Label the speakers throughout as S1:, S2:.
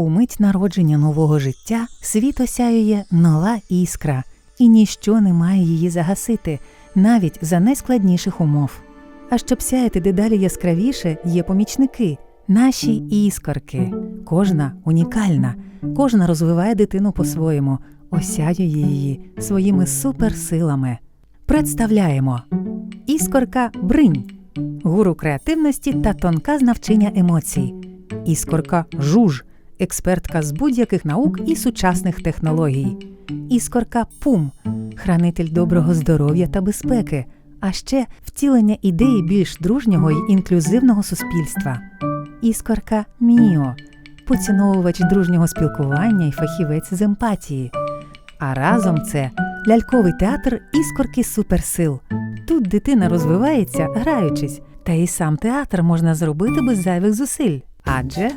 S1: У мить народження нового життя світ осяює нова іскра, і ніщо не має її загасити, навіть за найскладніших умов. А щоб сяяти дедалі яскравіше, є помічники, наші іскорки. Кожна унікальна, кожна розвиває дитину по-своєму, осяює її своїми суперсилами. Представляємо Іскорка Бринь, гуру креативності та тонка з навчання емоцій. Іскорка Жуж, експертка з будь-яких наук і сучасних технологій. Іскорка Пум, хранитель доброго здоров'я та безпеки, а ще втілення ідеї більш дружнього й інклюзивного суспільства. Іскорка Міо, поціновувач дружнього спілкування і фахівець з емпатії. А разом це ляльковий театр іскорки суперсил. Тут дитина розвивається, граючись, та і сам театр можна зробити без зайвих зусиль. Адже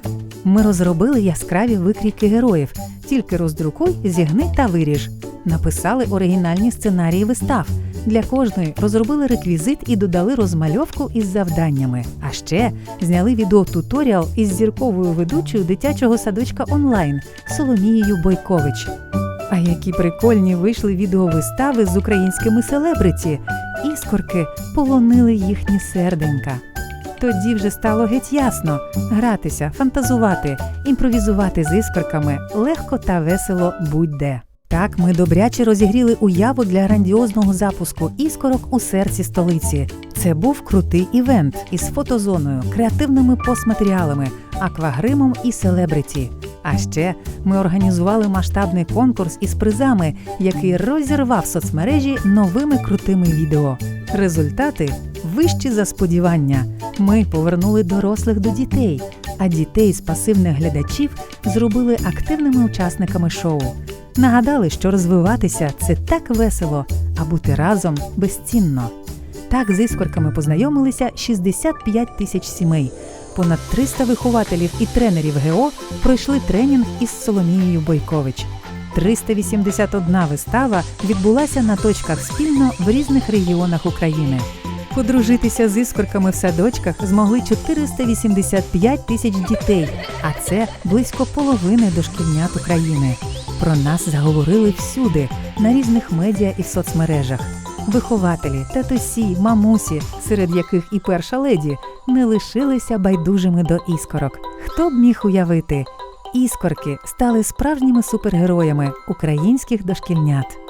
S1: ми розробили яскраві викрійки героїв, тільки роздрукуй, зігни та виріж. Написали оригінальні сценарії вистав. Для кожної розробили реквізит і додали розмальовку із завданнями. А ще зняли відеотуторіал із зірковою ведучою дитячого садочка онлайн Соломією Бойкович. А які прикольні вийшли відеовистави з українськими селебриті. Іскорки полонили їхні серденька. Тоді вже стало геть ясно гратися, фантазувати, імпровізувати з іскорками легко та весело будь-де. Так ми добряче розігріли уяву для грандіозного запуску іскорок у серці столиці. Це був крутий івент із фотозоною, креативними постматеріалами, аквагримом і селебриті. А ще ми організували масштабний конкурс із призами, який розірвав соцмережі новими крутими відео. Результати вищі за сподівання. Ми повернули дорослих до дітей, а дітей з пасивних глядачів зробили активними учасниками шоу. Нагадали, що розвиватися це так весело, а бути разом безцінно. Так з іскорками познайомилися 65 тисяч сімей. Понад 300 вихователів і тренерів ГО пройшли тренінг із Соломією Бойкович. 381 вистава відбулася на точках спільно в різних регіонах України. Подружитися з іскорками в садочках змогли 485 тисяч дітей, а це близько половини дошкільнят України. Про нас заговорили всюди, на різних медіа і в соцмережах. Вихователі, татусі, мамусі, серед яких і перша леді, не лишилися байдужими до іскорок. Хто б міг уявити? Іскорки стали справжніми супергероями українських дошкільнят.